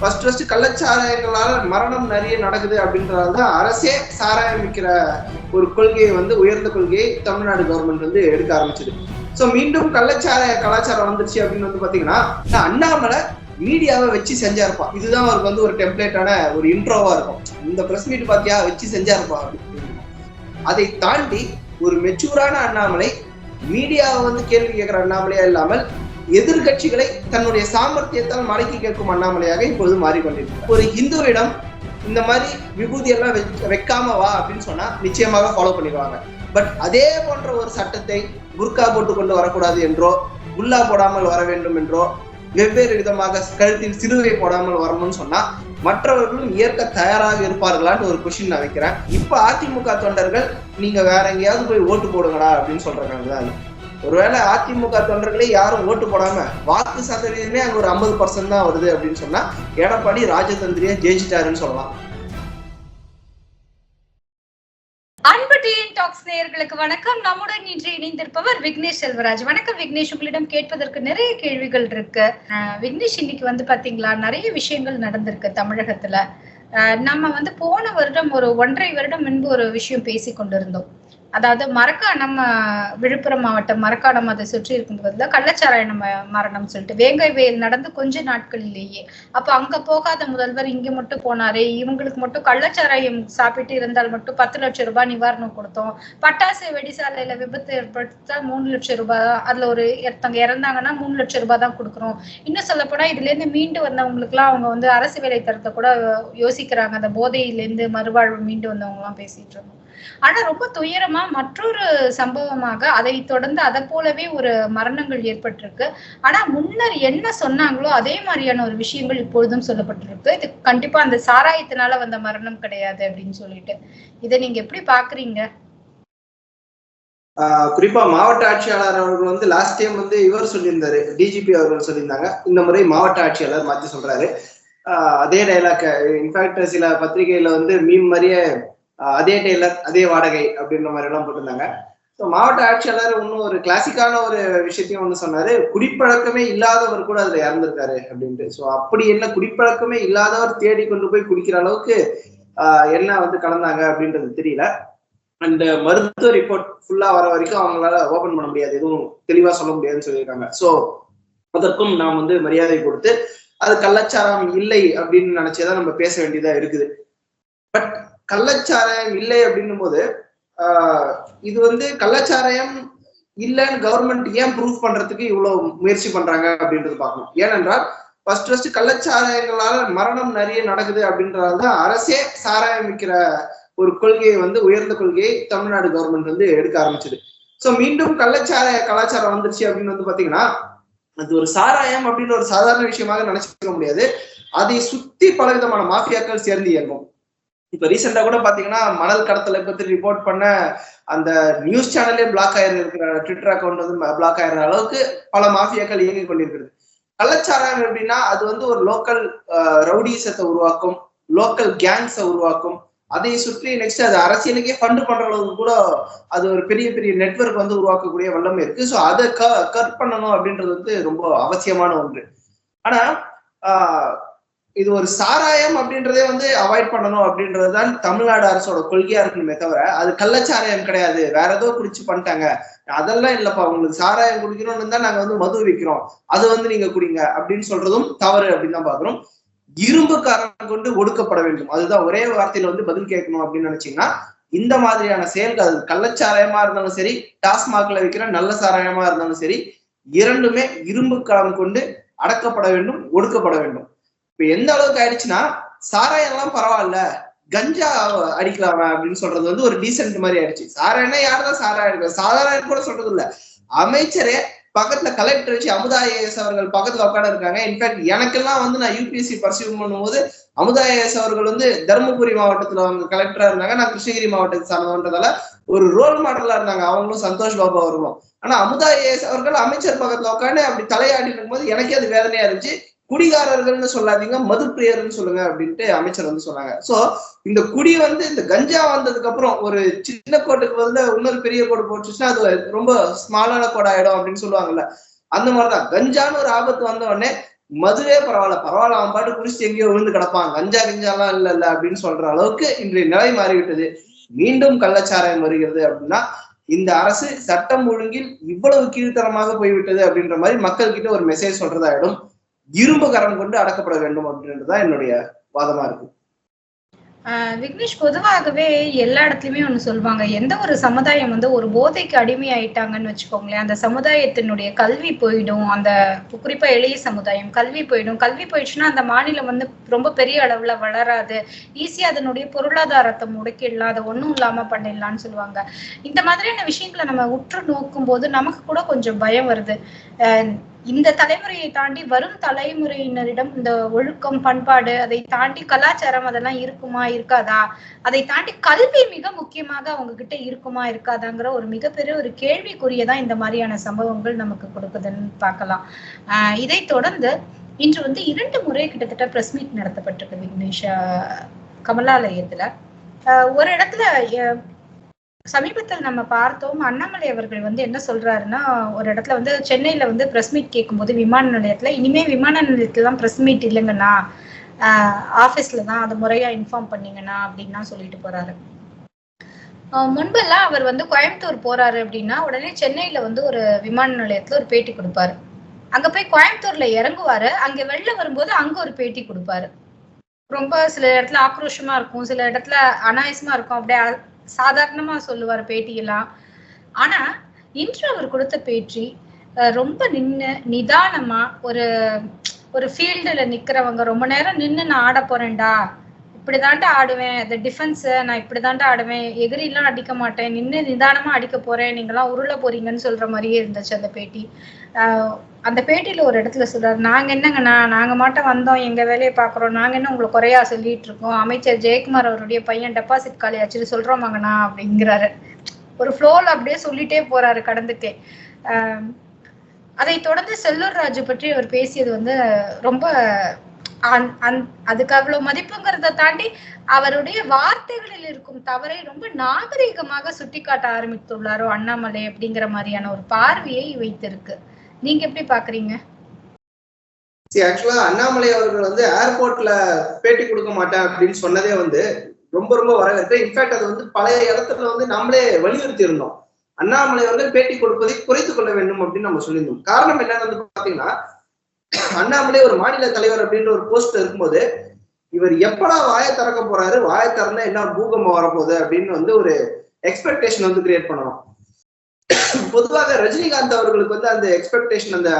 First first கள்ளச்சாராயங்களால மரணம் நிறைய நடக்குது அப்படின்றதால தான் அரசே சாராயம் விற்கிற ஒரு கொள்கையை வந்து உயர்ந்த கொள்கையை தமிழ்நாடு கவர்மெண்ட் வந்து எடுக்க ஆரம்பிச்சது. ஸோ மீண்டும் கள்ளச்சாராய கலாச்சாரம் வந்துருச்சு அப்படின்னு வந்து பாத்தீங்கன்னா அண்ணாமலை மீடியாவை வச்சு செஞ்சாருப்பா. இதுதான் அவருக்கு வந்து ஒரு டெம்ப்ளேட்டான ஒரு இன்ட்ரோவா இருக்கும். இந்த பிரஸ் மீட் பாத்தியா? வச்சு செஞ்சாருப்பா அப்படின்னு அதை தாண்டி ஒரு மெச்சூரான அண்ணாமலை மீடியாவை வந்து கேள்வி கேட்கிற அண்ணாமலையா இல்லாமல் எதிர்கட்சிகளை தன்னுடைய சாமர்த்தியத்தால் மடக்கி கேட்கும் அண்ணாமலையாக இப்பொழுது மாறிக்கொண்டிருக்கிறார். ஒரு இந்துவரிடம் இந்த மாதிரி விபூதி எல்லாம் வைக்காம வா அப்படின்னு சொன்னா நிச்சயமாக ஃபாலோ பண்ணிடுவாங்க. பட் அதே போன்ற ஒரு சட்டத்தை குர்கா போட்டு கொண்டு வரக்கூடாது என்றோ குல்லா போடாமல் வர வேண்டும் என்றோ வெவ்வேறு விதமாக கழுத்தில் சிறுவை போடாமல் வரணும்னு சொன்னா மற்றவர்களும் ஏற்க தயாராக இருப்பார்களான்னு ஒரு கொஷின் நான் வைக்கிறேன். இப்ப அதிமுக தொண்டர்கள் நீங்க வேற எங்கேயாவது போய் ஓட்டு போடுங்கடா அப்படின்னு சொல்றாங்க தான் ஒருவேளை அதிமுக தொண்டர்களே யாரும் ஓட்டு போடாம வாக்கு சதவீதமே அங்க ஒரு ஐம்பது பர்சன்ட் தான் வருது அப்படின்னு சொன்னா எடப்பாடி ராஜதந்திரியா ஜெயிச்சிட்டாருன்னு சொல்லலாம். அன்பு டிஎன் டாக்ஸ் நேயர்களுக்கு வணக்கம். நம்முடன் இன்று இணைந்திருப்பவர் விக்னேஷ் செல்வராஜ். வணக்கம் விக்னேஷ். உங்களிடம் கேட்பதற்கு நிறைய கேள்விகள் இருக்கு. விக்னேஷ் இன்னைக்கு வந்து பாத்தீங்களா நிறைய விஷயங்கள் நடந்திருக்கு தமிழகத்துல. நம்ம வந்து போன வருடம் ஒரு ஒன்றரை வருடம் முன்பு ஒரு விஷயம் பேசி கொண்டிருந்தோம் அதாவது மரக்கா நம்ம விழுப்புரம் மாவட்டம் மரக்காணம் அதை சுற்றி இருக்கும் பகுதியில் கள்ளச்சாராய நம்ம மரணம் சொல்லிட்டு வேங்கை வேல் நடந்து கொஞ்ச நாட்களிலேயே அப்ப அங்க போகாத முதல்வர் இங்க மட்டும் போனாரே இவங்களுக்கு மட்டும் கள்ளச்சாராயம் சாப்பிட்டு இருந்தால் மட்டும் பத்து லட்சம் ரூபாய் நிவாரணம் கொடுத்தோம் பட்டாசு வெடிசாலையில விபத்து ஏற்படுத்தால் மூணு லட்சம் ரூபாய் அதுல ஒரு ஒருத்தவங்க இறந்தாங்கன்னா மூணு லட்சம் ரூபாய் தான் கொடுக்குறோம். இன்னும் சொல்ல போனா இதுல இருந்து மீண்டு வந்தவங்களுக்கு எல்லாம் அவங்க வந்து அரசு வேலை தரத்தை கூட யோசிக்கிறாங்க. அந்த போதையில இருந்து மறுவாழ்வு மீண்டு வந்தவங்க எல்லாம் பேசிட்டு இருந்தோம். ஆனா ரொம்ப துயரமா மற்றொரு சம்பவமாக அதை தொடர்ந்து அதை போலவே ஒரு மரணங்கள் ஏற்பட்டிருக்கு. ஆனா முன்னர் என்ன சொன்னாங்களோ அதே மாதிரியான ஒரு விஷயங்கள் இப்பொழுதும் சொல்லப்பட்டிருக்கு. இது கண்டிப்பா அந்த சாராயத்தினால வந்த மரணம் கிடையாது அப்படின்னு சொல்லிட்டு. இதை நீங்க எப்படி பாக்குறீங்க? ஆஹ் குறிப்பா மாவட்ட ஆட்சியாளர் அவர்கள் வந்து லாஸ்ட் டைம் வந்து இவர் சொல்லியிருந்தாரு டிஜிபி அவர்கள் சொல்லியிருந்தாங்க. இந்த முறை மாவட்ட ஆட்சியாளர் மாத்தி சொல்றாரு. ஆஹ் அதே டைலாக் இன்ஃபேக்ட் சில பத்திரிகையில வந்து மீம் மாதிரியே அதே டெய்லர் அதே வாடகை அப்படின்ற மாதிரி எல்லாம் போட்டிருந்தாங்க. ஸோ மாவட்ட ஆட்சியாளர் இன்னும் ஒரு கிளாசிக்கான ஒரு விஷயத்தையும் ஒன்று சொன்னாரு. குடிப்பழக்கமே இல்லாதவர் கூட அதுல இறந்திருக்காரு அப்படின்ட்டு. ஸோ அப்படி என்ன குடிப்பழக்கமே இல்லாதவர் தேடி கொண்டு போய் குடிக்கிற அளவுக்கு என்ன வந்து கலந்தாங்க அப்படின்றது தெரியல. அண்ட் மருத்துவ ரிப்போர்ட் ஃபுல்லா வர வரைக்கும் அவங்களால ஓபன் பண்ண முடியாது. எதுவும் தெளிவா சொல்ல முடியாதுன்னு சொல்லியிருக்காங்க. ஸோ அதற்கும் நாம் வந்து மரியாதை கொடுத்து அது கள்ளச்சாரம் இல்லை அப்படின்னு நினைச்சேதான் நம்ம பேச வேண்டியதா இருக்குது. பட் கள்ளச்சாராயம் இல்லை அப்படின்னும் போது இது வந்து கள்ளச்சாராயம் இல்லைன்னு கவர்மெண்ட் ஏன் ப்ரூவ் பண்றதுக்கு இவ்வளவு முயற்சி பண்றாங்க அப்படின்றது பார்க்கணும். ஏனென்றால் ஃபர்ஸ்ட் ஃபர்ஸ்ட் கள்ளச்சாராயங்களால மரணம் நிறைய நடக்குது அப்படின்றதால தான் அரசே சாராயம் விற்கிற ஒரு கொள்கையை வந்து உயர்ந்த கொள்கையை தமிழ்நாடு கவர்மெண்ட் வந்து எடுக்க ஆரம்பிச்சது. ஸோ மீண்டும் கள்ளச்சாராய கலாச்சாரம் வந்துருச்சு அப்படின்னு வந்து பாத்தீங்கன்னா அது ஒரு சாராயம் அப்படின்னு ஒரு சாதாரண விஷயமாக நினைச்சுக்க முடியாது. அதை சுத்தி பல விதமான மாஃபியாக்கள் சேர்ந்து இயங்கும். இப்ப ரீசெண்டா கூட பாத்தீங்கன்னா மணல் கடத்தலை பத்தி ரிப்போர்ட் பண்ண அந்த நியூஸ் சேனலே பிளாக் ஆயிருக்கிற ட்விட்டர் அக்கௌண்ட் வந்து பிளாக் ஆயிடுற அளவுக்கு பல மாஃபியாக்கள் இயங்கிக் கொண்டிருக்கிறது. கள்ளச்சாராயம் எப்படின்னா அது வந்து ஒரு லோக்கல் ரவுடிசத்தை உருவாக்கும் லோக்கல் கேங்ஸை உருவாக்கும். அதை சுற்றி நெக்ஸ்ட் அது அரசியலுக்கே ஃபண்ட் பண்ற அளவுக்கு கூட அது ஒரு பெரிய பெரிய நெட்வொர்க் வந்து உருவாக்கக்கூடிய வல்லமை இருக்கு. ஸோ அதை க கட் பண்ணணும் அப்படின்றது வந்து ரொம்ப அவசியமான ஒன்று. ஆனா இது ஒரு சாராயம் அப்படின்றதே வந்து அவாய்ட் பண்ணணும் அப்படின்றது தான் தமிழ்நாடு அரசோட கொள்கையா இருக்கணுமே தவிர அது கள்ளச்சாராயம் கிடையாது. வேற ஏதோ குடிச்சு பண்ணிட்டாங்க. அதெல்லாம் இல்லப்பா. உங்களுக்கு சாராயம் குடிக்கணும்னு தான் நாங்க வந்து மது விற்கிறோம் அது வந்து நீங்க குடிங்க அப்படின்னு சொல்றதும் தவறு அப்படின்னு தான் பாக்குறோம். இரும்பு காரணம் கொண்டு ஒடுக்கப்பட வேண்டும். அதுதான் ஒரே வார்த்தையில வந்து பதில் கேட்கணும் அப்படின்னு நினைச்சீங்கன்னா இந்த மாதிரியான செயல்கள் அது கள்ளச்சாராயமா இருந்தாலும் சரி டாஸ்மாக்ல விற்கிற நல்ல சாராயமா இருந்தாலும் சரி இரண்டுமே இரும்பு காலம் கொண்டு அடக்கப்பட வேண்டும் ஒடுக்கப்பட வேண்டும். இப்ப எந்த அளவுக்கு ஆயிடுச்சுன்னா சாராயம் எல்லாம் பரவாயில்ல. கஞ்சா அடிக்கலாம் அப்படின்னு சொல்றது வந்து ஒரு டீசென்ட் மாதிரி ஆயிடுச்சு. சாராயம்னா யாருதான் சாராயம் அடிக்கலாம் சாதாரண கூட சொல்றது இல்ல அமைச்சரே பக்கத்துல கலெக்டர் வச்சு அமுதா ஐஏஎஸ் அவர்கள் பக்கத்துல உட்காந்து இருக்காங்க. இன்ஃபேக்ட் எனக்கெல்லாம் வந்து நான் யூபிஎஸ்சி பர்சியூ பண்ணும்போது அமுதா ஐஏஎஸ் அவர்கள் வந்து தருமபுரி மாவட்டத்துல அவங்க கலெக்டரா இருந்தாங்க. நான் கிருஷ்ணகிரி மாவட்டத்தை சார்ந்தவன்றதால ஒரு ரோல் மாடலா இருந்தாங்க. அவங்களும் சந்தோஷ் பாபு அவர்களும். ஆனா அமுதா ஐஏஎஸ் அவர்கள் அமைச்சர் பக்கத்துல உட்காந்து அப்படி தலையாடி இருக்கும்போது எனக்கே அது வேதனையா இருந்துச்சு. குடிகாரர்கள்னு சொல்லாதீங்க மது பிரியர்னு சொல்லுங்க அப்படின்ட்டு அமைச்சர் வந்து சொன்னாங்க. சோ இந்த குடி வந்து இந்த கஞ்சா வந்ததுக்கு அப்புறம் ஒரு சின்ன கோட்டுக்கு வந்து இன்னொரு பெரிய கோடு போட்டுச்சுன்னா அது ரொம்ப ஸ்மாலான கோட் ஆயிடும் அப்படின்னு சொல்லுவாங்கல்ல. அந்த மாதிரிதான். கஞ்சான்னு ஒரு ஆபத்து வந்த உடனே மதுவே பரவாயில்ல பரவாயில்ல அவன் பாட்டு குடிச்சு எங்கேயோ விழுந்து கிடப்பான். கஞ்சா கஞ்சாலாம் இல்ல இல்ல அப்படின்னு சொல்ற அளவுக்கு இன்றைய நிலை மாறிவிட்டது. மீண்டும் கள்ளச்சாராயம் வருகிறது அப்படின்னா இந்த அரசு சட்டம் ஒழுங்கில் இவ்வளவு கீழ்த்தரமாக போய்விட்டது அப்படின்ற மாதிரி மக்கள் கிட்ட ஒரு மெசேஜ் சொல்றதாயிடும். இரும்பு கரம் கொண்டு அடக்கப்பட வேண்டும் அப்படின்றதுதான் என்னுடைய வாதமா இருக்கு. ஆஹ் விக்னேஷ் பொதுவாகவே எல்லா இடத்துலயுமே ஒண்ணு சொல்லுவாங்க. எந்த ஒரு சமுதாயம் வந்து ஒரு போதைக்கு அடிமையாயிட்டாங்கன்னு வச்சுக்கோங்களேன் அந்த சமுதாயத்தினுடைய கல்வி போயிடும். அந்த குறிப்பா எளிய சமுதாயம் கல்வி போயிடும். கல்வி போயிடுச்சுன்னா அந்த மாநிலம் வந்து ரொம்ப பெரிய அளவுல வளராது. ஈஸியா அதனுடைய பொருளாதாரத்தை முடக்கிடலாம். அதை ஒண்ணும் இல்லாம பண்ணிடலாம்னு சொல்லுவாங்க. இந்த மாதிரியான விஷயங்களை நம்ம உற்று நோக்கும் போது நமக்கு கூட கொஞ்சம் பயம் வருது. அஹ் இந்த தலைமுறையை தாண்டி வரும் தலைமுறையினரிடம் இந்த ஒழுக்கம் பண்பாடு அதை தாண்டி கலாச்சாரம் அதெல்லாம் இருக்குமா இருக்காதா? அதை தாண்டி கல்வி மிக முக்கியமாக அவங்க கிட்ட இருக்குமா இருக்காதாங்கிற ஒரு மிகப்பெரிய ஒரு கேள்விக்குரியதான் இந்த மாதிரியான சம்பவங்கள் நமக்கு கொடுக்குதுன்னு பார்க்கலாம். ஆஹ் இதை தொடர்ந்து இன்று வந்து இரண்டு முறை கிட்டத்தட்ட பிரஸ் மீட் நடத்தப்பட்டிருக்கு விக்னேஷ் கமலாலயத்துல. ஆஹ் ஒரு இடத்துல சமீபத்தில் நம்ம பார்த்தோம் அண்ணாமலை அவர்கள் வந்து என்ன சொல்றாருன்னா ஒரு இடத்துல வந்து சென்னையில வந்து பிரஸ் மீட் கேட்கும்போது விமான நிலையத்துல இனிமே விமான நிலையத்துல தான் பிரஸ் மீட் இல்லைங்கண்ணா. ஆபீஸ்ல தான் அதை முறையா இன்ஃபார்ம் பண்ணீங்கண்ணா அப்படின்னா சொல்லிட்டு போறாரு. முன்பெல்லாம் அவர் வந்து கோயம்புத்தூர் போறாரு அப்படின்னா உடனே சென்னையில வந்து ஒரு விமான நிலையத்துல ஒரு பேட்டி கொடுப்பாரு. அங்க போய் கோயம்புத்தூர்ல இறங்குவாரு. அங்க வெளில வரும்போது அங்க ஒரு பேட்டி கொடுப்பாரு. ரொம்ப சில இடத்துல ஆக்ரோஷமா இருக்கும் சில இடத்துல அனாயசமா இருக்கும். அப்படியே சாதாரணமா சொல்லுவார் பேட்டியெல்லாம். ஆனா இன்று அவர் கொடுத்த பேட்டி அஹ், ரொம்ப நின்னு நிதானமா ஒரு ஒரு ஃபீல்டுல நிக்கிறவங்க ரொம்ப நேரம் நின்னு நான் ஆட போறேன்டா. இப்படிதான்டா ஆடுவேன். இந்த டிஃபென்ஸ் நான் இப்படிதான்டா ஆடுவேன். எதிரிலாம் அடிக்க மாட்டேன். நின்று நிதானமா அடிக்க போறேன். நீங்களாம் உருள போறீங்கன்னு சொல்ற மாதிரியே இருந்துச்சு அந்த பேட்டி. அந்த பேட்டியில ஒரு இடத்துல சொல்றாரு நாங்க என்னங்கண்ணா? நாங்க மட்டும் வந்தோம். எங்க வேலையை பாக்குறோம். நாங்க என்ன உங்களை குறையா சொல்லிட்டு இருக்கோம்? அமைச்சர் ஜெயக்குமார் அவருடைய பையன் டெபாசிட் காலி ஆச்சுன்னு சொல்றோமாங்கண்ணா? அப்படிங்கிறாரு. ஒரு ஃப்ளோல அப்படியே சொல்லிட்டே போறாரு கடந்துட்டே. அதை தொடர்ந்து செல்லூர் ராஜு பற்றி அவர் பேசியது வந்து ரொம்ப அதுக்கு அவ்வளவு மதிப்புங்கிறத தாண்டி அவருடைய வார்த்தைகளில் இருக்கும் தவறை ரொம்ப நாகரீகமாக சுட்டிக்காட்ட ஆரம்பித்துள்ளாரோ அண்ணாமலை அப்படிங்கிற மாதிரியான ஒரு பார்வையை வைத்திருக்கு. நீங்க எப்படி பாக்குறீங்க? ஆக்சுவலா அண்ணாமலை அவர்கள் வந்து ஏர்போர்ட்ல பேட்டி கொடுக்க மாட்டேன் அப்படின்னு சொன்னதே வந்து ரொம்ப ரொம்ப வரவேற்று இன்ஃபேக்ட் அது வந்து பழைய இடத்துல வந்து நம்மளே வலியுறுத்தி இருந்தோம் அண்ணாமலை அவர்கள் பேட்டி கொடுப்பதை குறைத்துக் கொள்ள வேண்டும் அப்படின்னு நம்ம சொல்லியிருந்தோம். காரணம் என்னன்னு வந்து பாத்தீங்கன்னா அண்ணாமலை ஒரு மாநில தலைவர் அப்படின்ற ஒரு போஸ்ட் இருக்கும்போது இவர் எப்படா வாயை திறக்க போறாரு வாயை திறந்தா என்ன பூகம்பம் வரப்போகுது அப்படின்னு வந்து ஒரு எக்ஸ்பெக்டேஷன் வந்து கிரியேட் பண்ணணும். பொதுவாக ரஜினிகாந்த் அவர்களுக்கு வந்து அந்த எக்ஸ்பெக்டேஷன் அந்த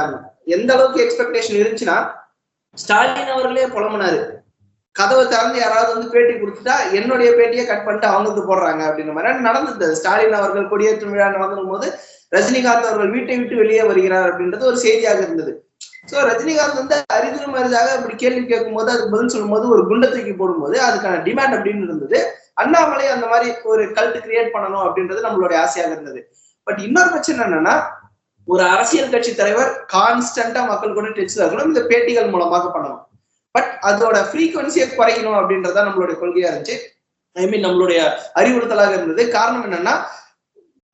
எந்த அளவுக்கு எக்ஸ்பெக்டேஷன் இருந்துச்சுன்னா ஸ்டாலின் அவர்களே புலம்புனாரு. கதவை திறந்து யாராவது வந்து பேட்டி கொடுத்துட்டா என்னுடைய பேட்டியை கட் பண்ணிட்டு அவங்களுக்கு போடுறாங்க அப்படின்ற மாதிரி நடந்தது. ஸ்டாலின் அவர்கள் கொடியேற்றும் விழா நடந்தும் போது ரஜினிகாந்த் அவர்கள் வீட்டை விட்டு வெளியே வருகிறார் அப்படின்றது ஒரு செய்தியாக இருந்தது. சோ ரஜினிகாந்த் வந்து அரிதிரும் மரிதாக இப்படி கேள்வி கேட்கும் போது அதுக்கு பதில் சொல்லும் போது ஒரு குண்டை தூக்கி போடும்போது அதுக்கான டிமாண்ட் அப்படின்னு இருந்தது. அண்ணாமலை அந்த மாதிரி ஒரு கல்ட்டு கிரியேட் பண்ணணும் அப்படின்றது நம்மளுடைய ஆசையாக இருந்தது. பட் இன்னொரு பிரச்சனை என்னன்னா ஒரு அரசியல் கட்சி தலைவர் கான்ஸ்டன்டா மக்கள் கூட டச்ல இருக்கணும் இந்த பேட்டிகள் மூலமாக பண்ணணும். பட் அதோட ஃப்ரீக்வன்சியை குறைக்கணும் அப்படின்றதா நம்மளுடைய கொள்கையா இருந்துச்சு. ஐ மீன் நம்மளுடைய அறிவுறுத்தலாக இருந்தது. காரணம் என்னன்னா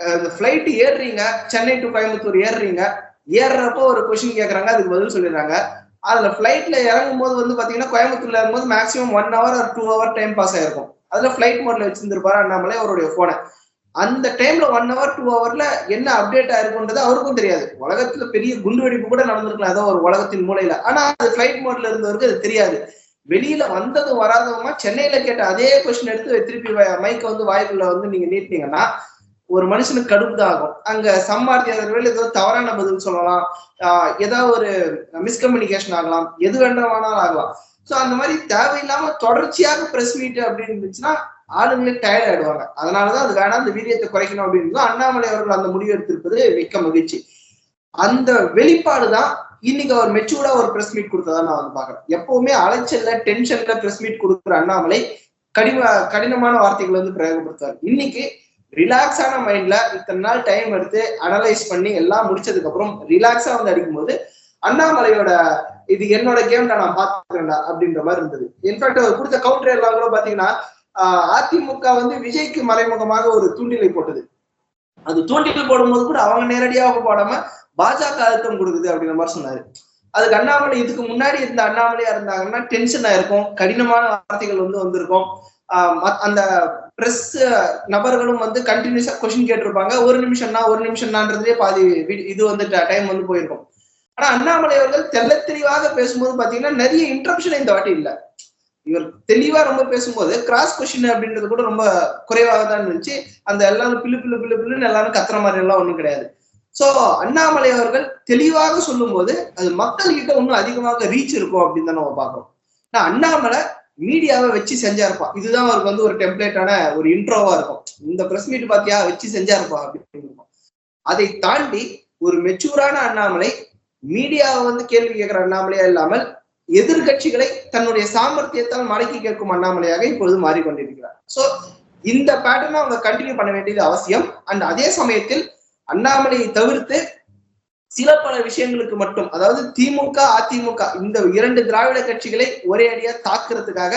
இந்த ஃபிளைட் ஏறுறீங்க சென்னை டு கோயம்புத்தூர் ஏறுறீங்க ஏறுறப்போ ஒரு கொஸ்டின் கேட்கறாங்க அதுக்கு பதில் சொல்லிடுறாங்க. அதுல ஃபிளைட்ல இறங்கும் போது வந்து பாத்தீங்கன்னா கோயம்புத்தூர்ல இருக்கும்போது மேக்ஸிமம் ஒன் ஹவர் ஒரு டூ ஹவர் டைம் பாஸ் ஆயிருக்கும். அதுல ஃபிளைட் மோட்ல வச்சிருந்திருப்பாரு அண்ணாமலை அவருடைய போனை அந்த டைம்ல ஒன் ஹவர் டூ ஹவர்ல என்ன அப்டேட் ஆயிருக்குன்றது அவருக்கும் தெரியாது. உலகத்துல பெரிய குண்டு வெடிப்பு கூட நடந்திருக்கலாம். ஏதோ ஒரு உலகத்தின் மூலையில. ஆனா அது ஃபிளைட் மோட்ல இருந்தவருக்கு அது தெரியாது. வெளியில வந்ததும் வராதவங்க சென்னையில கேட்ட அதே கொஸ்டின் எடுத்து திருப்பி மைக்க வந்து வாய்க்குள்ள வந்து நீங்க நீட்டினீங்கன்னா ஒரு மனுஷனுக்கு கடுப்பு தான் ஆகும் அங்க சம்பார்த்தியாளர்கள் ஏதோ தவறான பதில் சொல்லலாம். ஏதாவது ஒரு மிஸ்கம்யூனிகேஷன் ஆகலாம். எது வேண்டாம் ஆகலாம். சோ அந்த மாதிரி தேவையில்லாம தொடர்ச்சியாக பிரஸ் மீட் அப்படின்னு இருந்துச்சுன்னா ஆளுங்களே டயர்ட் ஆயிடுவாங்க. அதனாலதான் அது வேணாம் அந்த வீரியத்தை குறைக்கணும் அப்படின்னு அண்ணாமலை அவர்கள் அந்த முடிவு எடுத்திருப்பது மிக்க மகிழ்ச்சி. அந்த வெளிப்பாடு தான் இன்னைக்கு அவர் மெச்சூர்டா ஒரு பிரஸ் மீட் கொடுத்ததா நான் வந்து பாக்குறேன் எப்பவுமே அலைச்சல்ல டென்ஷன்ல பிரஸ் மீட் கொடுக்குற அண்ணாமலை கடின கடினமான வார்த்தைகள் வந்து பிரயோகப்படுத்துவார். இன்னைக்கு ரிலாக்ஸான மைண்ட்ல இத்தனை நாள் டைம் எடுத்து அனலைஸ் பண்ணி எல்லாம் முடிச்சதுக்கு அப்புறம் ரிலாக்ஸா வந்து அடிக்கும்போது அண்ணாமலையோட இது என்னோட கேம் நான் பாத்துக்கிறேன்டா அப்படின்ற மாதிரி இருந்தது. இன்ஃபேக்ட் அவர் கொடுத்த கவுண்டர் எல்லாம் கூட பாத்தீங்கன்னா அதிமுக வந்து விஜய்க்கு மறைமுகமாக ஒரு தூண்டிலை போட்டது. அது தூண்டில் போடும்போது கூட அவங்க நேரடியாக போடாம பாஜக அழுத்தம் கொடுக்குது அப்படின்ற மாதிரி சொன்னாரு. அதுக்கு அண்ணாமலை இதுக்கு முன்னாடி இருந்த அண்ணாமலையா இருந்தாங்கன்னா டென்ஷன் ஆயிருக்கும் கடினமான வார்த்தைகள் வந்து வந்திருக்கும். அந்த பிரஸ் நபர்களும் வந்து கண்டினியூஸா கொஸ்டின் கேட்டிருப்பாங்க. ஒரு நிமிஷம்னா ஒரு நிமிஷம்னான்றதுலேயே பாதி இது வந்து டைம் வந்து போயிருக்கும். ஆனா அண்ணாமலை அவர்கள் தெள்ள தெளிவாக பேசும்போது பாத்தீங்கன்னா நிறைய இன்டரப்ஷன் இந்த வாட்டி இல்ல. இவர் தெளிவா ரொம்ப பேசும்போது கிராஸ் கொஸ்டின் அப்படின்றது கூட ரொம்ப குறைவாக தான் இருந்துச்சு. அந்த எல்லாரும் பில்லு பில்லு பில்லு பில்லுன்னு எல்லாரும் கத்துற மாதிரி எல்லாம் ஒண்ணும் கிடையாது. சோ அண்ணாமலை அவர்கள் தெளிவாக சொல்லும்போது அது மக்கள் கிட்ட இன்னும் அதிகமாக ரீச் இருக்கும் அப்படின்னு தான் நம்ம பாக்குறோம் நான் அண்ணாமலை மீடியாவை வச்சு செஞ்சா இருப்பான் இதுதான் அவருக்கு வந்து ஒரு டெம்ப்ளேட்டான ஒரு இன்ட்ரோவா இருக்கும். இந்த பிரஸ் மீட் பாத்தியா? வச்சு செஞ்சாருப்பா அப்படின்னு அதை தாண்டி ஒரு மெச்சூரான அண்ணாமலை மீடியாவை வந்து கேள்வி கேட்கிற அண்ணாமலையா இல்லாமல் எதிர்கட்சிகளை தன்னுடைய சாமர்த்தியத்தால் மடக்கி கேட்கும் அண்ணாமலையாக இப்பொழுது மாறிக்கொண்டிருக்கிறார். சோ இந்த பேட்டர்னை அவங்க கண்டினியூ பண்ண வேண்டியது அவசியம். அண்ட் அதே சமயத்தில் அண்ணாமலையை தவிர்த்து சில பல விஷயங்களுக்கு மட்டும் அதாவது திமுக அதிமுக இந்த இரண்டு திராவிட கட்சிகளை ஒரே அடியா தாக்குறதுக்காக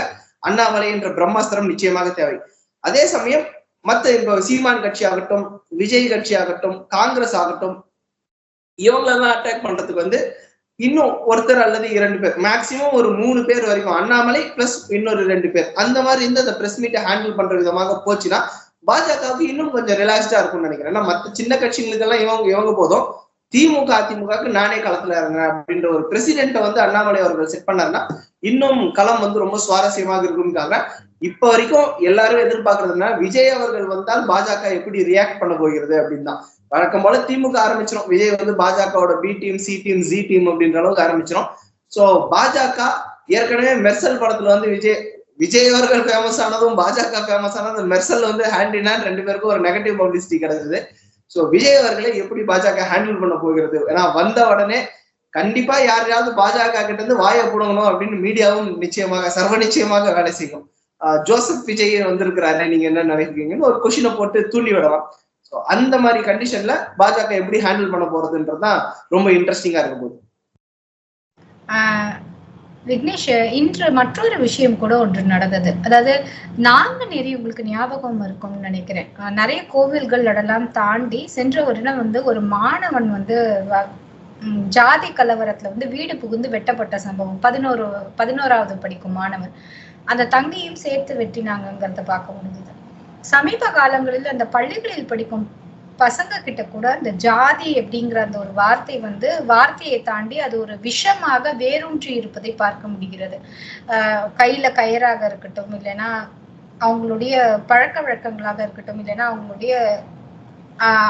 அண்ணாமலை என்ற பிரம்மாஸ்திரம் நிச்சயமாக தேவை. அதே சமயம் மத்த இப்போ சீமான் கட்சி ஆகட்டும் விஜய் கட்சி ஆகட்டும் காங்கிரஸ் ஆகட்டும் இவங்களெல்லாம் அட்டாக் பண்றதுக்கு வந்து இன்னும் ஒருத்தர் அல்லது இரண்டு பேர் மேக்சிமம் ஒரு மூணு பேர் வரைக்கும் அண்ணாமலை பிளஸ் இன்னொரு ரெண்டு பேர். அந்த மாதிரி இருந்து அந்த பிரஸ் மீட்டை ஹேண்டில் பண்ற விதமாக போச்சுன்னா பாஜகவுக்கு இன்னும் கொஞ்சம் ரிலாக்ஸ்டா இருக்கும்னு நினைக்கிறேன். ஏன்னா மற்ற சின்ன கட்சிகளுக்கெல்லாம் இவங்க இவங்க போதும். திமுக அதிமுகவுக்கு நானே களத்துல இறங்குறேன் அப்படின்ற ஒரு பிரசிடென்ட்டை வந்து அண்ணாமலை அவர்கள் செட் பண்ணாருன்னா இன்னும் களம் வந்து ரொம்ப சுவாரஸ்யமாக இருக்கும்காக இப்ப வரைக்கும் எல்லாரும் எதிர்பார்க்கறதுன்னா விஜய் அவர்கள் வந்தால் பாஜக எப்படி ரியாக்ட் பண்ண போகிறது அப்படின்னு தான். வழக்கம் போல திமுக ஆரம்பிச்சிடும் விஜய் வந்து பாஜகவோட B team C team G team அப்படின்ற அளவுக்கு ஆரம்பிச்சிடும் சோ பாஜக ஏற்கனவே மெர்சல் படத்துல வந்து விஜய் விஜய் அவர்கள் ஃபேமஸ் ஆனதும் பாஜக ஃபேமஸ் ஆனதும் மெர்சல் வந்து ஹேண்ட் இன் ஹேண்ட் ரெண்டு பேருக்கும் ஒரு நெகட்டிவ் பப்ளிசிட்டி கிடைச்சது. சோ விஜய் அவர்களை எப்படி பாஜக ஹேண்டில் பண்ண போகிறது? ஏன்னா வந்த உடனே கண்டிப்பா யாரையாவது பாஜக கிட்ட இருந்து வாயை புடங்கணும் அப்படின்னு மீடியாவும் நிச்சயமாக சர்வ நிச்சயமாக வேலை செய்யும். ஆஹ் ஜோசப் விஜய் வந்திருக்கிறாரு. நீங்க என்ன நினைக்கிறீங்கன்னு ஒரு கொஷினை போட்டு தூண்டி விடலாம். ஸோ அந்த மாதிரி கண்டிஷன்ல பாஜக எப்படி ஹேண்டில் பண்ண போறதுன்றதுதான் ரொம்ப இன்ட்ரெஸ்டிங்கா இருக்கும் போது. விக்னேஷ் இன்று மற்றொரு விஷயம் கூட ஒன்று நடந்தது. அதாவது நான்கு நெறி உங்களுக்கு ஞாபகம் இருக்கும்னு நினைக்கிறேன். நிறைய கோவில்கள் அதெல்லாம் தாண்டி சென்ற ஒரு இடம் வந்து ஒரு மாணவன் வந்து வ- ஜாதி கலவரத்துல வந்து வீடு புகுந்து வெட்டப்பட்ட சம்பவம். பதினோரு பதினோராவது படிக்கும் மாணவன். அந்த தங்கியும் சேர்த்து வெட்டினாங்கிறத பார்க்க முடிஞ்சது. சமீப காலங்களில் அந்த பள்ளிகளில் படிக்கும் பசங்க கிட்ட கூட அந்த ஜாதி அப்படிங்கிற அந்த ஒரு வார்த்தை வந்து வார்த்தையை தாண்டி அது ஒரு விஷமாக வேரூன்றி இருப்பதை பார்க்க முடிகிறது. கையில கயிறாக இருக்கட்டும் இல்லைன்னா அவங்களுடைய பழக்க வழக்கங்களாக இருக்கட்டும் இல்லைன்னா அவங்களுடைய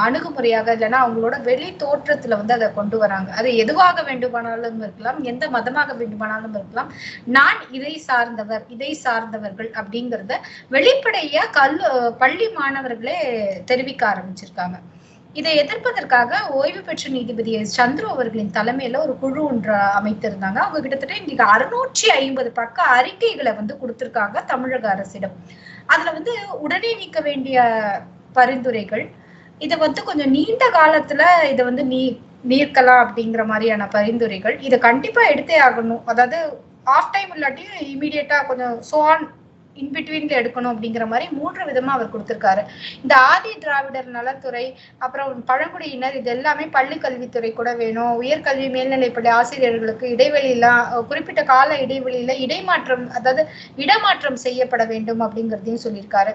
அணுகுமுறையாக இல்லைன்னா அவங்களோட வெளி தோற்றத்துல வந்து அதை கொண்டு வராங்க. அது எதுவாக வேண்டுமானாலும் இருக்கலாம் எந்த மதமாக வேண்டுமானாலும் இருக்கலாம். நான் இதை சார்ந்தவர் இதை சார்ந்தவர்கள் அப்படிங்கிறத வெளிப்படையா கல் பள்ளி மாணவர்களே தெரிவிக்க ஆரம்பிச்சிருக்காங்க. இதை எதிர்ப்பதற்காக ஓய்வு பெற்ற நீதிபதி எஸ். சந்துரு அவர்களின் தலைமையில ஒரு குழு ஒன்று அமைத்திருந்தாங்க. அவங்க கிட்டத்தட்ட இன்னைக்கு அறுநூற்றி ஐம்பது பக்க அறிக்கைகளை வந்து கொடுத்திருக்காங்க தமிழக அரசிடம். அதுல வந்து உடனே நீக்க வேண்டிய பரிந்துரைகள் இதை வந்து கொஞ்சம் நீண்ட காலத்துல இதை வந்து நீ நீர்க்கலாம் அப்படிங்கிற மாதிரியான பரிந்துரைகள் இதை கண்டிப்பா எடுத்தே ஆகணும். அதாவது ஆஃப் டைம் இல்லாட்டியும் இமீடியட்டா கொஞ்சம் சோன் இன்பிட்வீன்ல எடுக்கணும் அப்படிங்கிற மாதிரி மூன்று விதமா அவர் கொடுத்திருக்காரு. இந்த ஆதி திராவிடர் நலத்துறை அப்புறம் பழங்குடியினர் இது எல்லாமே பள்ளி கல்வித்துறை கூட வேணும். உயர்கல்வி மேல்நிலைப்பள்ளி ஆசிரியர்களுக்கு இடைவெளியெல்லாம் குறிப்பிட்ட கால இடைவெளியில இடைமாற்றம் அதாவது இடமாற்றம் செய்யப்பட வேண்டும் அப்படிங்கிறதையும் சொல்லியிருக்காரு.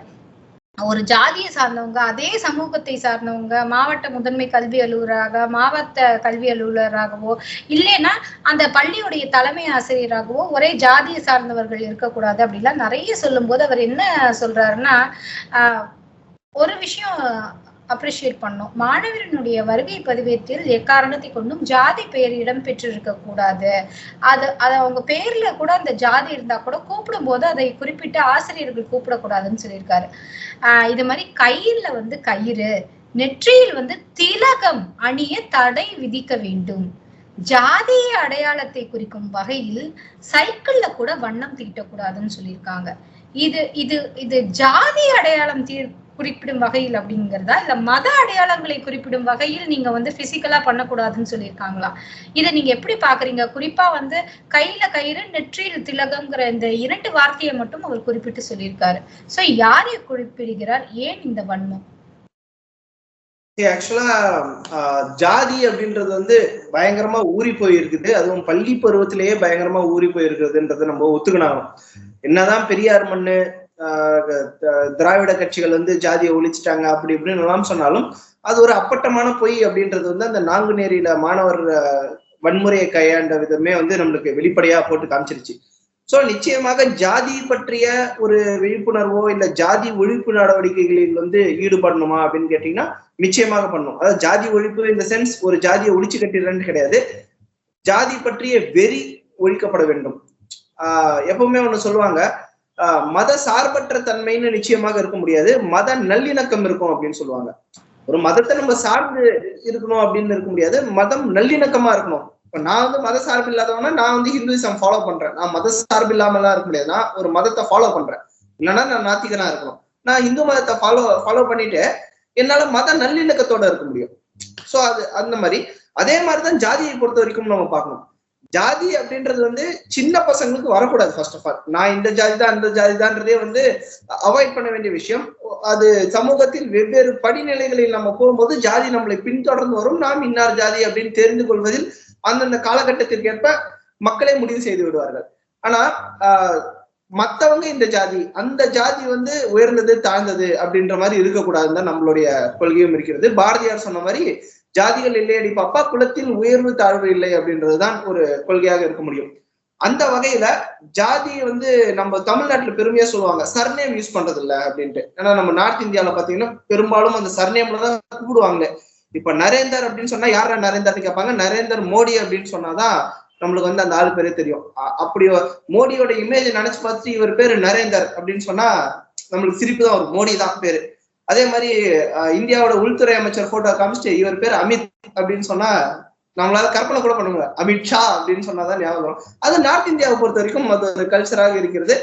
ஒரு ஜாதியை சார்ந்தவங்க அதே சமூகத்தை சார்ந்தவங்க மாவட்ட முதன்மை கல்வி அலுவலராக மாவட்ட கல்வி அலுவலராகவோ இல்லைன்னா அந்த பள்ளியுடைய தலைமை ஆசிரியராகவோ ஒரே ஜாதியை சார்ந்தவர்கள் இருக்கக்கூடாது அப்படிலாம் நிறைய சொல்லும் போது அவர் என்ன சொல்றாருன்னா ஆஹ், ஒரு விஷயம் அப்ரிஷியேட் பண்ணோம். மாணவரினுடைய வருகை பதிவேத்தில் எக்காரணத்தை கொண்டும் ஜாதி பெயர் இடம் பெற்றிருக்க கூடாது. அது அது அவங்க பேர்ல கூட அந்த ஜாதி இருந்தா கூட கூப்பிடும் போது அதை குறிப்பிட்டு ஆசிரியர்கள் கூப்பிடக்கூடாதுன்னு சொல்லியிருக்காரு. ஆஹ் இது மாதிரி கயிறுல வந்து கயிறு நெற்றியில் வந்து திலகம் அணிய தடை விதிக்க வேண்டும். ஜாதிய அடையாளத்தை குறிக்கும் வகையில் சைக்கிள்ல கூட வண்ணம் தீட்டக்கூடாதுன்னு சொல்லியிருக்காங்க. இது இது இது ஜாதி அடையாளம் தீர் குறிப்பிடும் வகையில் அப்படிங்கிறதா? இல்ல மத அடையாளங்களை குறிப்பிடும் வகையில் நீங்க வந்து பிசிக்கலா பண்ணக்கூடாதுன்னு சொல்லியிருக்காங்களா? இதை நீங்க எப்படி பாக்குறீங்க குறிப்பா வந்து கையில கயிறு நெற்றியில் திலகம்ங்கிற இந்த இரண்டு வார்த்தையை மட்டும் அவர் குறிப்பிட்டு சொல்லியிருக்காரு. சோ யாரை குறிப்பிடுகிறார்? ஏன் இந்த வன்மம்? ஆக்சுவலா ஜாதி அப்படின்றது வந்து பயங்கரமா ஊறி போயிருக்குது. அதுவும் பள்ளி பருவத்திலேயே பயங்கரமா ஊறி போயிருக்கிறதுன்றத நம்ம ஒத்துக்கணும். என்னதான் பெரியார் மண்ணு திராவிட கட்சிகள் வந்து ஜாதியை ஒழிச்சிட்டாங்க அப்படி இப்படின்னு எல்லாம் சொன்னாலும் அது ஒரு அப்பட்டமான பொய் அப்படின்றது வந்து அந்த நாங்குநேரியில மாணவர் வன்முறையை கையாண்ட விதமே வந்து நம்மளுக்கு வெளிப்படையா போட்டு காமிச்சிருச்சு. சோ நிச்சயமாக ஜாதி பற்றிய ஒரு விழிப்புணர்வோ இல்ல ஜாதி ஒழிப்பு நடவடிக்கைகளில் வந்து ஈடுபடணுமா அப்படின்னு கேட்டீங்கன்னா நிச்சயமாக பண்ணும். அதாவது ஜாதி ஒழிப்பு இந்த சென்ஸ் ஒரு ஜாதியை ஒழிச்சு கட்டிடுறேன்னு கிடையாது. ஜாதி பற்றிய வெறி ஒழிக்கப்பட வேண்டும். ஆஹ் எப்பவுமே ஒண்ணு சொல்லுவாங்க மத சார்பற்ற தன்மைன்னு நிச்சயமாக இருக்க முடியாது. மத நல்லிணக்கம் இருக்கும் அப்படின்னு சொல்லுவாங்க. ஒரு மதத்தை நம்ம சார்ந்து இருக்கணும் அப்படின்னு இருக்க முடியாது. மதம் நல்லிணக்கமா இருக்கணும். இப்ப நான் வந்து மத சார்பு இல்லாதவனா நான் வந்து ஹிந்துவிசம் ஃபாலோ பண்றேன். நான் மத சார்பு இல்லாமலாம் இருக்க முடியாது. நான் ஒரு மதத்தை ஃபாலோ பண்றேன். இல்லைன்னா நான் நாத்திகனா இருக்கணும். நான் இந்து மதத்தை ஃபாலோ ஃபாலோ பண்ணிட்டு என்னால மத நல்லிணக்கத்தோட இருக்க முடியும். சோ அது அந்த மாதிரி. அதே மாதிரிதான் ஜாதியை பொறுத்த வரைக்கும் நம்ம பார்க்கணும். ஜாதி அப்படின்றது வந்து சின்ன பசங்களுக்கு வரக்கூடாது ஃபர்ஸ்ட் ஆஃப் ஆல் நான் இந்த ஜாதி தான் அந்த ஜாதி தான்றதே வந்து அவாய்ட் பண்ண வேண்டிய விஷயம். அது சமூகத்தில் வெவ்வேறு படிநிலைகளில் நம்ம போகும்போது ஜாதி நம்மளை பின்தொடர்ந்து வரும். நாம் இன்னார் ஜாதி அப்படின்னு தெரிந்து கொள்வதில் அந்தந்த காலகட்டத்திற்கு ஏற்ப மக்களே முடிவு செய்து விடுவார்கள். ஆனா மத்தவங்க இந்த ஜாதி அந்த ஜாதி வந்து உயர்ந்தது தாழ்ந்தது அப்படின்ற மாதிரி இருக்கக்கூடாதுன்னு தான் நம்மளுடைய கொள்கையும் இருக்கிறது. பாரதியார் சொன்ன மாதிரி ஜாதிகள் இல்லையடி பாப்பா குலத்தில் உயர்வு தாழ்வு இல்லை அப்படின்றதுதான் ஒரு கொள்கையாக இருக்க முடியும். அந்த வகையில ஜாதி வந்து நம்ம தமிழ்நாட்டுல பெருமையா சொல்லுவாங்க. சர்நேம் யூஸ் பண்றது இல்ல அப்படின்ட்டு. ஏன்னா நம்ம நார்த் இந்தியால பாத்தீங்கன்னா பெரும்பாலும் அந்த சர்நேம்ல தான் கூப்பிடுவாங்க இப்ப நரேந்தர் அப்படின்னு சொன்னா யாரா நரேந்தர்னு கேட்பாங்க? நரேந்தர் மோடி அப்படின்னு சொன்னாதான் நம்மளுக்கு வந்து அந்த ஆள் பேரே தெரியும். அப்படி மோடியோட இமேஜ் நினைச்சு பார்த்துட்டு இவர் பேரு நரேந்தர் அப்படின்னு சொன்னா நம்மளுக்கு சிரிப்பு தான் வரும். மோடி தான் பேரு. அதே மாதிரி இந்தியாவோட உள்துறை அமைச்சர் போட்டோ காமிச்சிட்டு இவர் பேர் அமித் அப்படின்னு சொன்னா நம்மளால கற்பனை கூட பண்ண முடியாது. அமித் ஷா அப்படின்னு சொன்னாதான் ஞாபகம் வரும். அது நார்த் இந்தியாவை பொறுத்த வரைக்கும் அது ஒரு கல்ச்சராக இருக்கிறது.